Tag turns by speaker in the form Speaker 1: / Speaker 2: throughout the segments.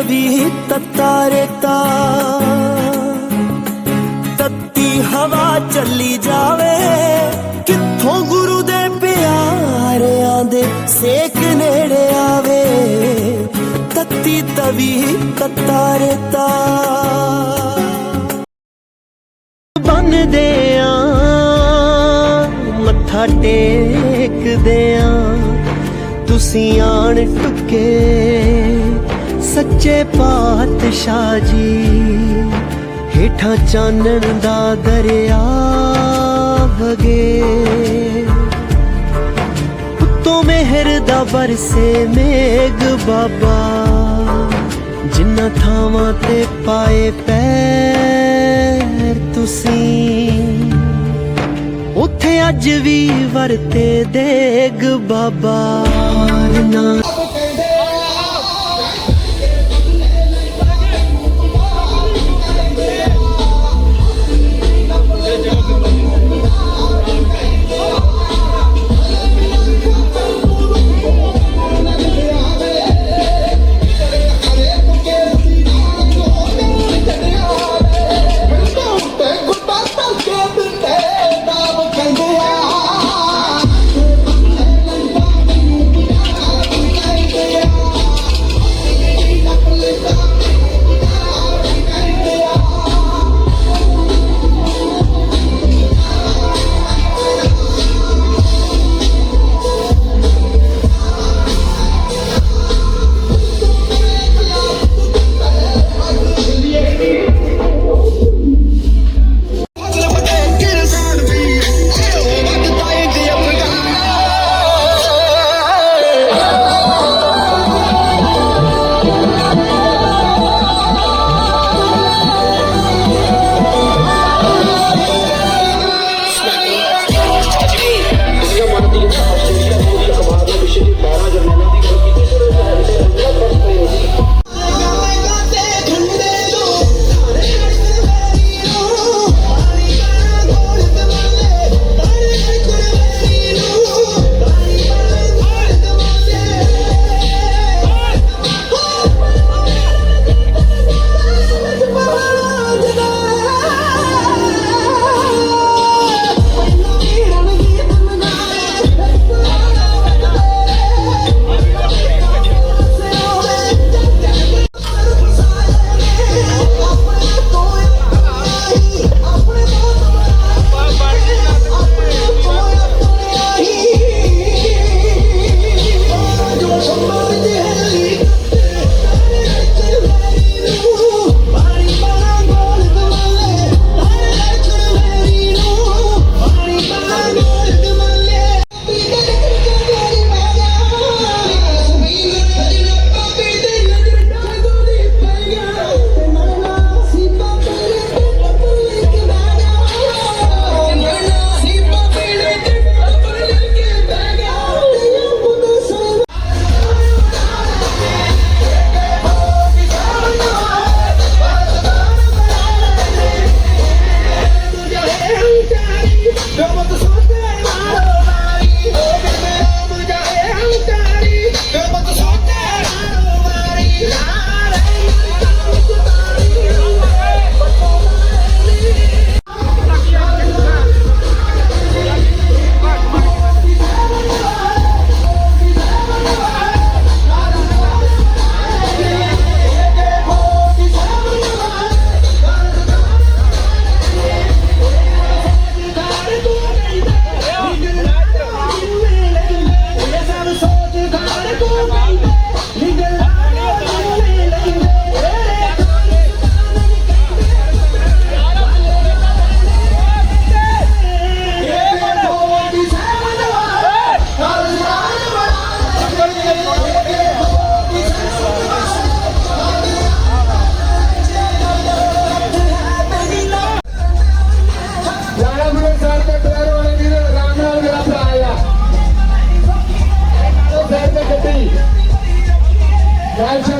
Speaker 1: ਤਵੀ ਤੱਤਾ ਰੇਤਾ ਤੱਤੀ ਹਵਾ ਚੱਲੀ ਜਾਵੇ ਕਿੱਥੋਂ ਗੁਰੂ ਦੇ ਪਿਆਰਿਆਂ ਦੇ ਸੇਕ ਨੇੜੇ ਆਵੇ ਤੱਤੀ ਤਵੀ ਤਤਾਰੇ ਤਾ ਬੰਨਦੇ ਆ ਮੱਥਾ ਟੇਕਦੇ ਆ ਤੁਸੀਂ ਆਣ ਟੁਕੇ ਸੱਚੇ ਪਾਤਸ਼ਾਹ ਜੀ, ਹੇਠਾਂ ਚਾਨਣ ਦਾ ਦਰਿਆ ਵਗੇ। ਉੱਤੋਂ ਮਿਹਰ ਦਾ ਵਰਸੇ ਮੇਗ ਬਾਬਾ ਜਿੰਨਾ ਥਾਵਾਂ ਤੇ ਪਾਏ ਪੈਰ ਤੁਸੀਂ। ਉੱਥੇ ਅੱਜ ਵੀ ਵਰਤੇ ਦੇਗ ਬਾਬਾ ਨਾ
Speaker 2: Gotcha.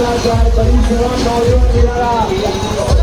Speaker 2: ભ્રષ્ટાચાર પરિસર નવયુવક નિરાળા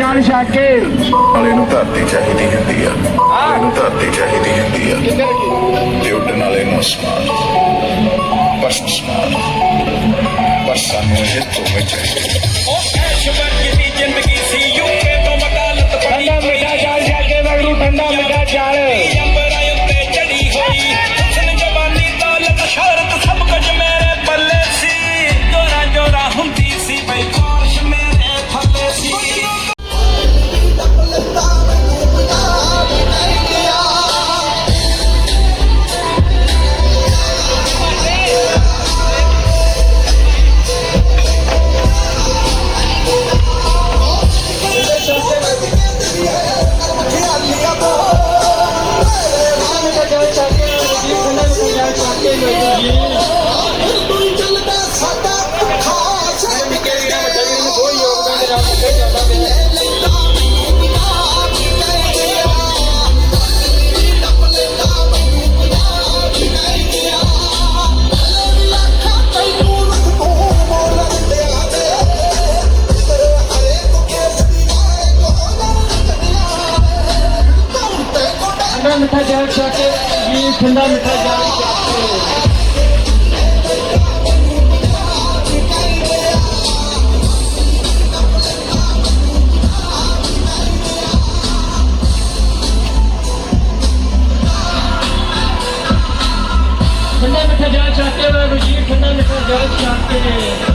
Speaker 2: Faisal Syakir
Speaker 3: ਵਾਲੇ ਨੂੰ ਧਰਤੀ ਚਾਹੀਦੀ ਹੁੰਦੀ ਆ ਵਾਲੇ ਨੂੰ ਧਰਤੀ ਚਾਹੀਦੀ ਹੁੰਦੀ ਆ ਤੇ ਉੱਡਣ ਵਾਲੇ ਨੂੰ ਅਸਮਾਨ ਬਸ ਅਸਮਾਨ ਬਸ ਸਾਨੂੰ ਇਸ ਤੋਂ ਬਚਾਈ ਉਹ ਐਸ਼ ਵਰਗੀ
Speaker 2: ਠੰਡਾ
Speaker 4: ਮਿੱਠਾ ਜਲ ਛਕ ਜੀ ਠੰਡਾ ਮਿੱਠਾ ਜਲ ਛਕ ਠੰਡਾ ਮਿੱਠਾ ਜਲ ਛਕ ਕੇ ਵਾਹਿਗੁਰੂ ਜੀ ਠੰਡਾ ਮਿੱਠਾ ਜਲ ਛਕ ਕੇ।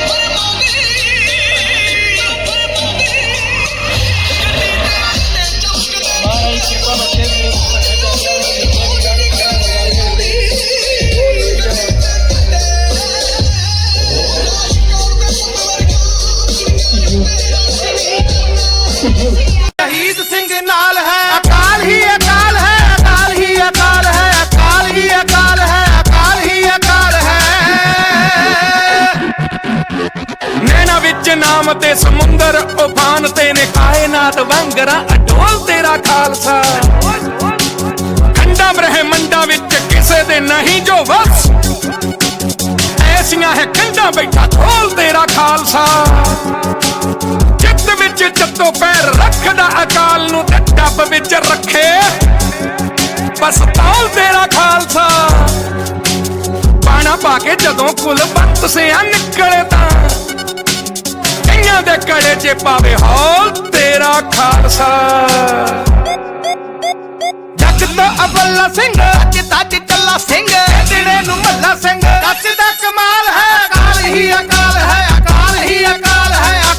Speaker 4: What ਨਾਮ ਤੇ ਸਮੁੰਦਰ ਉਫਾਨ ਤੇ ਨੇ ਕਾਇਨਾਤ ਵਾਂਗਰਾ, ਅਡੋਲ ਤੇਰਾ ਖਾਲਸਾ। ਖੰਡਾਂ ਬ੍ਰਹਿਮੰਡਾਂ ਵਿੱਚ ਕਿਸੇ ਦੇ ਨਹੀਂ ਜੋ ਵਸ। ਐਸੀਆਂ ਹੈ ਕੰਧਾਂ ਬੈਠਾ ਢੋਲ ਤੇਰਾ ਖਾਲਸਾ। ਚਿੱਤ ਵਿੱਚ ਚੱਤੋ ਪੈਰ ਰੱਖਦਾ ਅਕਾਲ ਨੂੰ ਤੇ ਟੱਬ ਵਿੱਚ ਰੱਖੇ। ਬਸ ਤੌਲ ਤੇਰਾ ਖਾਲਸਾ। ਪਾਣਾ ਪਾ ਕੇ ਜਦੋਂ ਕੁਲ ਬੰਤ ਸਿਆ ਨਿਕਲੇ ਤਾਂ ਦੁਨੀਆ ਦੇ ਘੜੇ 'ਚ ਪਾਵੇ ਹੋ ਤੇਰਾ ਖਾਲਸਾ।
Speaker 5: ਜੱਜ ਤਾਂ ਅਬੱਲਾ ਸਿੰਘ ਅੱਜ ਤੱਜ ਚੱਲਾ ਸਿੰਘ ਜਿਹੜੇ ਨੂੰ ਮੱਲਾ ਸਿੰਘ। ਕੱਚ ਦਾ ਕਮਾਲ ਹੈ ਅਕਾਲ ਹੀ ਅਕਾਲ ਹੈ ਅਕਾਲ ਹੀ ਅਕਾਲ ਹੈ